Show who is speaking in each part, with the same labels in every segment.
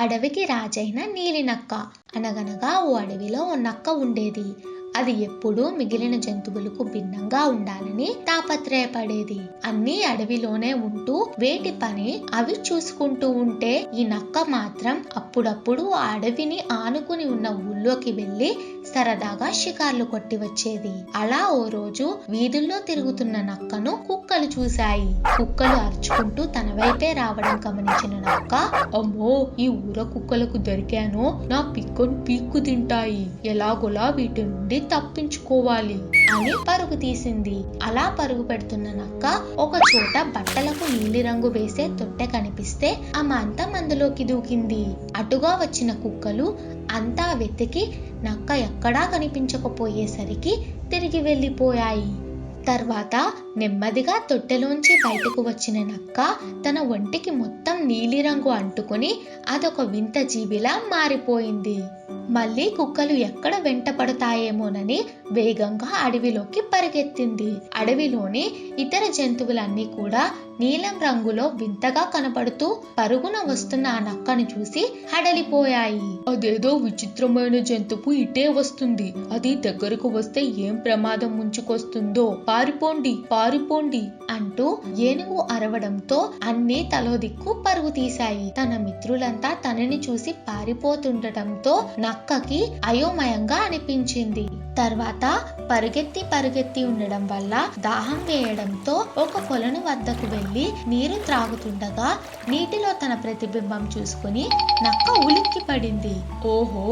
Speaker 1: అడవికి రాజైన నీలి నక్క అనగనగా ఓ అడవిలో ఓ నక్క ఉండేది. అది ఎప్పుడూ మిగిలిన జంతువులకు భిన్నంగా ఉండాలని తాపత్రయపడేది. అన్ని అడవిలోనే ఉంటూ వేటి పని అవి చూసుకుంటూ ఉంటే ఈ నక్క మాత్రం అప్పుడప్పుడు ఆ అడవిని ఆనుకుని ఉన్న ఊళ్ళోకి వెళ్ళి సరదాగా షికార్లు కొట్టి వచ్చేది. అలా ఓ రోజు వీధుల్లో తిరుగుతున్న నక్కను కుక్కలు చూశాయి. కుక్కలు అరుచుకుంటూ తన వైపే రావడం గమనించిన నక్క అమ్మో ఈ ఊర కుక్కలకు దొరికాను. నా పిక్కను పీక్కు తింటాయి. ఎలాగోలా వీటి నుండి తప్పించుకోవాలి అని పరుగు తీసింది. అలా పరుగు పెడుతున్న నక్క ఒక చోట బట్టలకు నీలిరంగు వేసే తొట్టె కనిపిస్తే ఆ మంత మందులోకి దూకింది. అటుగా వచ్చిన కుక్కలు అంతా వెతికి నక్క ఎక్కడా కనిపించకపోయేసరికి తిరిగి వెళ్ళిపోయాయి. తర్వాత నెమ్మదిగా తొట్టెలోంచి బయటకు వచ్చిన నక్క తన ఒంటికి మొత్తం నీలిరంగు అంటుకుని అదొక వింత జీవిలా మారిపోయింది. మళ్ళీ కుక్కలు ఎక్కడ వెంట పడతాయేమోనని వేగంగా అడవిలోకి పరిగెత్తింది. అడవిలోని ఇతర జంతువులన్నీ కూడా నీలం రంగులో వింతగా కనపడుతూ పరుగున వస్తున్న ఆ నక్కను చూసి హడలిపోయాయి.
Speaker 2: అదేదో విచిత్రమైన జంతువు ఇటే వస్తుంది. అది దగ్గరకు వస్తే ఏం ప్రమాదం ముంచుకొస్తుందో? పారిపోండి పారిపోండి
Speaker 1: అంటూ ఏనుగు అరవడంతో అన్నీ తలో దిక్కు పరుగు తీశాయి. తన మిత్రులంతా తనని చూసి పారిపోతుండటంతో నక్కకి అయోమయంగా అనిపించింది. తర్వాత పరుగెత్తి పరుగెత్తి ఉండడం వల్ల దాహం వేయడంతో ఒక కొలను వద్దకు వెళ్ళి నీరు త్రాగుతుండగా నీటిలో తన ప్రతిబింబం చూసుకుని నక్క ఉలిక్కి పడింది
Speaker 2: ఓహో!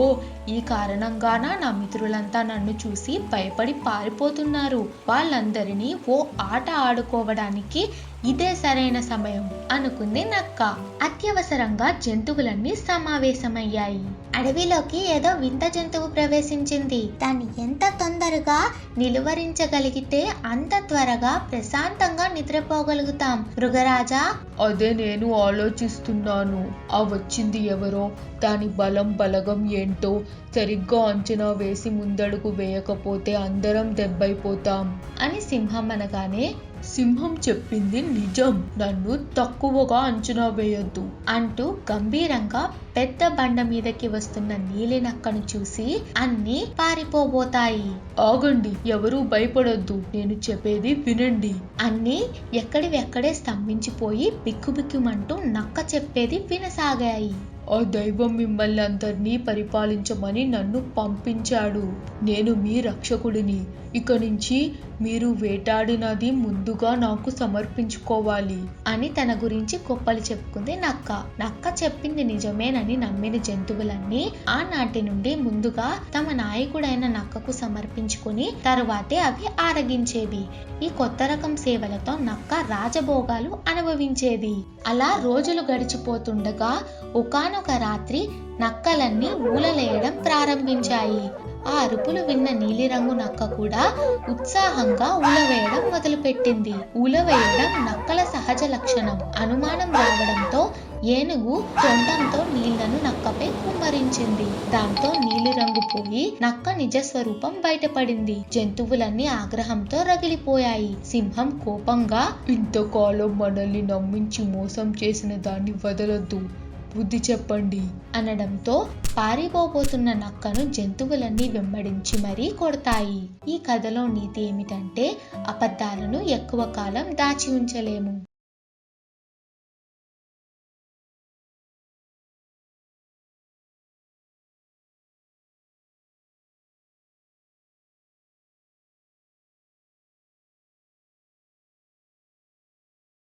Speaker 2: ఈ కారణంగాన నా మిత్రులంతా నన్ను చూసి భయపడి పారిపోతున్నారు. వాళ్ళందరినీ ఓ ఆట ఆడుకోవడానికి
Speaker 1: ఇదే సరైన సమయం అనుకుంది నక్క. అత్యవసరంగా జంతువులన్నీ సమావేశమయ్యాయి. అడవిలోకి ఏదో వింత జంతువు ప్రవేశించింది. దాన్ని ఎంత తొందరగా నిలువరించగలిగితే అంత త్వరగా ప్రశాంతంగా నిద్రపోగలుగుతాం. మృగరాజా?
Speaker 2: అదే నేను ఆలోచిస్తున్నాను. ఆ వచ్చింది ఎవరో? దాని బలం బలగం ఏంటో సరిగ్గా అంచనా వేసి ముందడుగు వేయకపోతే అందరం దెబ్బైపోతాం.
Speaker 1: అని సింహం అనగానే
Speaker 2: సింహం చెప్పింది నిజం. నన్ను తక్కువగా అంచనా వేయొద్దు
Speaker 1: అంటూ గంభీరంగా పెద్ద బండ మీదకి వస్తున్న నీలినక్కను చూసి అన్ని పారిపోబోతాయి.
Speaker 2: ఆగండి ఎవరూ భయపడొద్దు. నేను చెప్పేది వినండి.
Speaker 1: అన్ని ఎక్కడివెక్కడే స్తంభించిపోయి బిక్కుబిక్కుమంటూ నక్క చెప్పేది వినసాగాయి.
Speaker 2: ఆ దైవం మిమ్మల్ని అందరినీ పరిపాలించమని నన్ను పంపించాడు. నేను మీ రక్షకుడిని. ఇక నుంచి మీరు వేటాడినది ముందుగా నాకు సమర్పించుకోవాలి.
Speaker 1: అని తన గురించి గొప్పలు చెప్పుకుంది నక్క. నక్క చెప్పింది నిజమేనని నమ్మిన జంతువులన్నీ ఆనాటి నుండి ముందుగా తమ నాయకుడైన నక్కకు సమర్పించుకుని తరువాతే అవి ఆరగించేవి. ఈ కొత్త రకం సేవలతో నక్క రాజభోగాలు అనుభవించేది. అలా రోజులు గడిచిపోతుండగా ఒకానొక రాత్రి నక్కలన్నీ ఊలలేయడం ప్రారంభించాయి. ఆ అరుపులు విన్న నీలిరంగు నక్క కూడా ఉత్సాహంగా ఊలవేయడం మొదలుపెట్టింది. ఊలవేయడం నక్కల సహజ లక్షణం. అనుమానం రావడంతో ఏనుగు తొండంతో నీళ్ళను నక్కపై కుమ్మరించింది. దాంతో నీలిరంగు పోయి నక్క నిజ స్వరూపం బయటపడింది. జంతువులన్నీ ఆగ్రహంతో రగిలిపోయాయి. సింహం కోపంగా
Speaker 2: ఇంతకాలం మనల్ని నమ్మించి మోసం చేసిన దాన్ని వదలొద్దు. బుద్ధి చెప్పండి
Speaker 1: అనడంతో పారిపోబోతున్న నక్కను జంతువులన్నీ వెంబడించి మరీ కొడతాయి. ఈ కథలో నీతి ఏమిటంటే అబద్ధాలను ఎక్కువ కాలం దాచి ఉంచలేము.